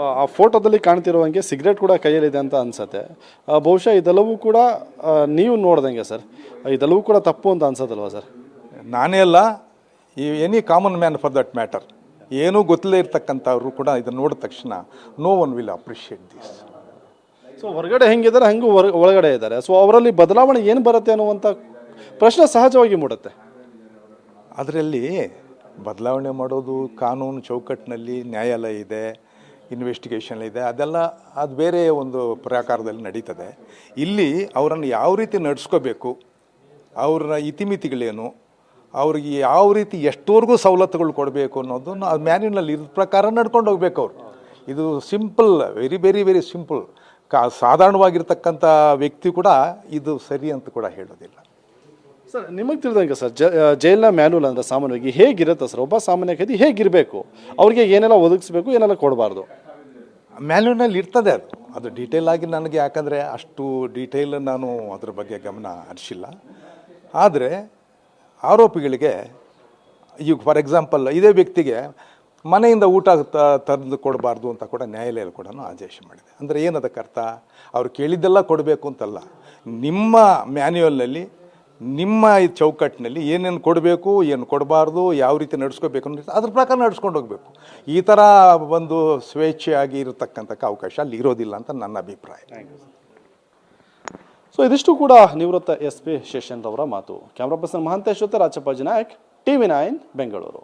ಆ, ಫೋಟೋದಲ್ಲಿ ಕಾಣ್ತಿರೋ ಹಾಗೆ ಸಿಗರೇಟ್ ಕೂಡ ಕೈಯಲ್ಲಿದೆ ಅಂತ ಅನ್ಸತ್ತೆ. ಬಹುಶಃ ಇದೆಲ್ಲವೂ ಕೂಡ ನೀವು ನೋಡ್ದಂಗೆ ಸರ್. ಇದೆಲ್ಲವೂ ಕೂಡ ತಪ್ಪು ಅಂತ ಅನ್ಸತ್ತಲ್ವಾ ಸರ್? ನಾನೇ ಅಲ್ಲ ಈ any common man for that matter ಏನೂ ಗೊತ್ತಲೇ ಇರ್ತಕ್ಕಂಥವ್ರು ಕೂಡ ಇದನ್ನು ನೋಡಿದ ತಕ್ಷಣ no one will appreciate this so ಹೊರಗಡೆ ಹೆಂಗಿದ್ದಾರೆ ಹಂಗು ಹೊರ- ಒಳಗಡೆ ಇದ್ದಾರೆ. ಸೊ ಅವರಲ್ಲಿ ಬದಲಾವಣೆ ಏನು ಬರುತ್ತೆ ಅನ್ನುವಂಥ ಪ್ರಶ್ನೆ ಸಹಜವಾಗಿ ಮೂಡುತ್ತೆ. ಅದರಲ್ಲಿ ಬದಲಾವಣೆ ಮಾಡೋದು ಕಾನೂನು ಚೌಕಟ್ಟಿನಲ್ಲಿ ನ್ಯಾಯಾಲಯ ಇದೆ ಇನ್ವೆಸ್ಟಿಗೇಷನ್ ಇದೆ ಅದೆಲ್ಲ ಅದು ಬೇರೆ ಒಂದು ಪ್ರಕಾರದಲ್ಲಿ ನಡೀತದೆ. ಇಲ್ಲಿ ಅವರನ್ನು ಯಾವ ರೀತಿ ನಡೆಸ್ಕೋಬೇಕು ಅವರ ಇತಿಮಿತಿಗಳೇನು, ಅವ್ರಿಗೆ ಯಾವ ರೀತಿ ಎಷ್ಟೋರ್ಗೂ ಸವಲತ್ತುಗಳು ಕೊಡಬೇಕು ಅನ್ನೋದನ್ನು ಅದು ಮ್ಯಾನ್ಯುನಲ್ಲಿ ಇದ್ರ ಪ್ರಕಾರ ನಡ್ಕೊಂಡು ಹೋಗ್ಬೇಕು ಅವರು. ಇದು simple, very very very simple. ಕಾ, ಸಾಧಾರಣವಾಗಿರ್ತಕ್ಕಂಥ ವ್ಯಕ್ತಿ ಕೂಡ ಇದು ಸರಿ ಅಂತ ಕೂಡ ಹೇಳೋದಿಲ್ಲ. ಸರ್, ನಿಮಗೆ ತಿಳಿದಂಗೆ ಸರ್, ಜ ಜೈಲಿನ ಮ್ಯಾನುವಲ್ ಅಂದರೆ ಸಾಮಾನ್ಯವಾಗಿ ಹೇಗಿರುತ್ತೆ ಸರ್? ಒಬ್ಬ ಸಾಮಾನ್ಯ ಕೈದಿ ಹೇಗಿರಬೇಕು? ಅವ್ರಿಗೆ ಏನೆಲ್ಲ ಒದಗಿಸ್ಬೇಕು, ಏನೆಲ್ಲ ಕೊಡಬಾರ್ದು? ಮ್ಯಾನ್ಯೂನಲ್ಲಿ ಇರ್ತದೆ ಅದು. ಅದು ಡೀಟೇಲ್ ಆಗಿ ನನಗೆ ಯಾಕಂದರೆ ಅಷ್ಟು ಡೀಟೇಲ್ ನಾನು ಅದ್ರ ಬಗ್ಗೆ ಗಮನ ಹರಿಸಿಲ್ಲ. ಆದರೆ ಆರೋಪಿಗಳಿಗೆ, ಈಗ ಫಾರ್ ಎಕ್ಸಾಂಪಲ್ ಇದೇ ವ್ಯಕ್ತಿಗೆ ಮನೆಯಿಂದ ಊಟ ತಂದು ಕೊಡಬಾರ್ದು ಅಂತ ಕೂಡ ನ್ಯಾಯಾಲಯ ಕೂಡ ಆದೇಶ ಮಾಡಿದೆ. ಅಂದರೆ ಏನದಕ್ಕೆ ಅರ್ಥ ಅವ್ರು ಕೇಳಿದ್ದೆಲ್ಲ ಕೊಡಬೇಕು ಅಂತಲ್ಲ. ನಿಮ್ಮ ಮ್ಯಾನ್ಯುವಲ್ನಲ್ಲಿ ನಿಮ್ಮ ಚೌಕಟ್ಟಿನಲ್ಲಿ ಏನೇನು ಕೊಡಬೇಕು, ಏನು ಕೊಡಬಾರ್ದು, ಯಾವ ರೀತಿ ನಡೆಸ್ಕೋಬೇಕು ಅನ್ನೋ ಅದ್ರ ಪ್ರಕಾರ ನಡ್ಸ್ಕೊಂಡು ಹೋಗಬೇಕು. ಈ ಥರ ಒಂದು ಸ್ವೇಚ್ಛೆಯಾಗಿ ಇರತಕ್ಕಂಥ ಅವಕಾಶ ಅಲ್ಲಿ ಇರೋದಿಲ್ಲ ಅಂತ ನನ್ನ ಅಭಿಪ್ರಾಯ. ಸೊ ಇದಿಷ್ಟು ಕೂಡ ನಿವೃತ್ತ ಎಸ್ ಪಿ ಶೇಷನ್ ಅವರ ಮಾತು. ಕ್ಯಾಮ್ರಾ ಪರ್ಸನ್ ಮಹಾಂತೇಶ್ ಜೊತೆ ರಾಜಪ್ಪ ನಾಯಕ್, ಟಿವಿ ನೈನ್, ಬೆಂಗಳೂರು.